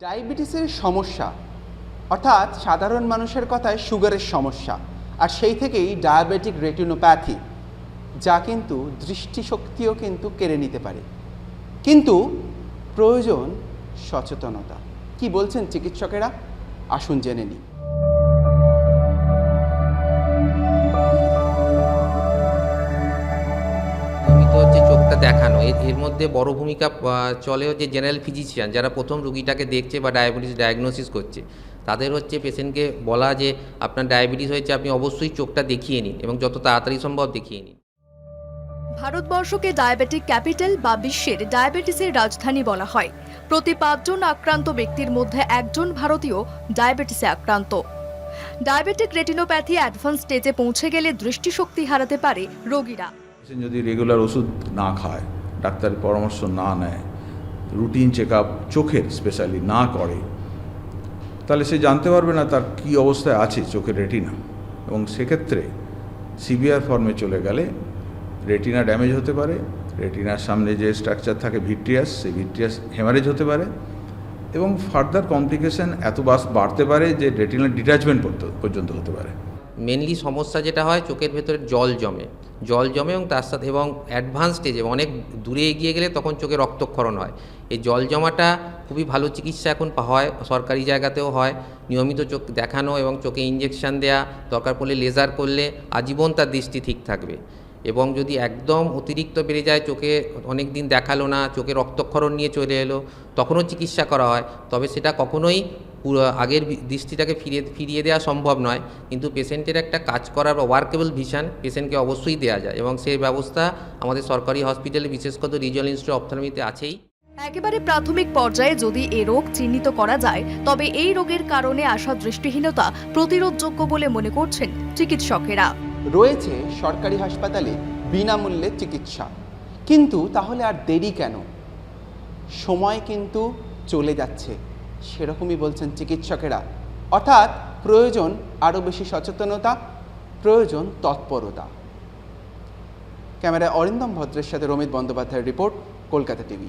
ডায়াবেটিসের সমস্যা, অর্থাৎ সাধারণ মানুষের কথায় সুগারের সমস্যা, আর সেই থেকেই ডায়াবেটিক রেটিনোপ্যাথি, যা কিন্তু দৃষ্টিশক্তিও কিন্তু কেড়ে নিতে পারে। কিন্তু প্রয়োজন সচেতনতা। কি বলছেন চিকিৎসকেরা? আসুন জেনে নিই। চোখটা দেখানো। এর মধ্যে বড় ভূমিকা আহ, চলে হচ্ছে জেনারেল ফিজিশিয়ান যারা প্রথম রুগীটাকে দেখছে বা ডায়াবেটিস ডায়াগনোসিস করছে। তাদের হচ্ছে পেশেন্টকে বলা যে আপনার ডায়াবেটিস হয়েছে আপনি অবশ্যই চোখটা দেখিয়ে নিন এবং যত তাড়াতাড়ি সম্ভব দেখিয়ে নিন। ভারতবর্ষকে ডায়াবেটিক ক্যাপিটাল বা বিশ্বের ডায়াবেটিসের রাজধানী বলা হয়। প্রতি পাঁচজন আক্রান্ত ব্যক্তির মধ্যে একজন ভারতীয় ডায়াবেটিসে আক্রান্ত। ডায়াবেটিক রেটিনোপ্যাথি অ্যাডভান্স স্টেজে পৌঁছে গেলে দৃষ্টিশক্তি হারাতে পারে রোগীরা। পেশেন্ট যদি রেগুলার ওষুধ না খায় ডাক্তারের পরামর্শ না নেয় রুটিন চেক আপ চোখের স্পেশালি না করে, তাহলে সে জানতে পারবে না তার কী অবস্থায় আছে চোখের রেটিনা এবং সেক্ষেত্রে সিভিয়ার ফর্মে চলে গেলে রেটিনা ড্যামেজ হতে পারে রেটিনার সামনে যে স্ট্রাকচার থাকে ভিট্রিয়াস সেই ভিট্রিয়াস হেমারেজ হতে পারে এবং ফার্দার কমপ্লিকেশন এত বাস, বাড়তে পারে যে রেটিনার ডিট্যাচমেন্ট পর্যন্ত হতে পারে। মেনলি সমস্যা যেটা হয়, চোখের ভেতরে জল জমে। জল জমে এবং তার সাথে এবং অ্যাডভান্স স্টেজে অনেক দূরে এগিয়ে গেলে তখন চোখে রক্তক্ষরণ হয়। এই জল জমাটা খুবই ভালো চিকিৎসা এখন হয়, সরকারি জায়গাতেও হয়। নিয়মিত চোখ দেখানো এবং চোখে ইঞ্জেকশন দেয়া, দরকার পড়লে লেজার করলে আজীবন তার দৃষ্টি ঠিক থাকবে। এবং যদি একদম অতিরিক্ত বেড়ে যায়, চোখে অনেক দিন দেখাল না, চোখে রক্তক্ষরণ নিয়ে চলে এলো, তখনও চিকিৎসা করা হয়। তবে সেটা কখনোই পুরো আগের দৃষ্টিটাকে ফিরিয়ে ফিরিয়ে দেওয়া সম্ভব নয়। কিন্তু পেশেন্টের একটা কাজ করার বা ওয়ার্কেবল ভিশন পেশেন্টকে অবশ্যই দেওয়া যায় এবং সেই ব্যবস্থা আমাদের সরকারি হসপিটালে বিশেষ করে রিজিওনাল ইনস্টিটিউট অপথলমিতে আছেই। একেবারে প্রাথমিক পর্যায়ে যদি এ রোগ চিহ্নিত করা যায় তবে এই রোগের কারণে আসা দৃষ্টিহীনতা প্রতিরোধযোগ্য বলে মনে করছেন চিকিৎসকেরা। রয়েছে সরকারি হাসপাতালে বিনামূল্যে চিকিৎসা। কিন্তু তাহলে আর দেরি কেন? সময় কিন্তু চলে যাচ্ছে। সেরকমই বলছেন চিকিৎসকেরা। অর্থাৎ প্রয়োজন আরও বেশি সচেতনতা, প্রয়োজন তৎপরতা। ক্যামেরায় অরিন্দম ভদ্রের সাথে রমিত বন্দ্যোপাধ্যায়ের রিপোর্ট, কলকাতা টিভি।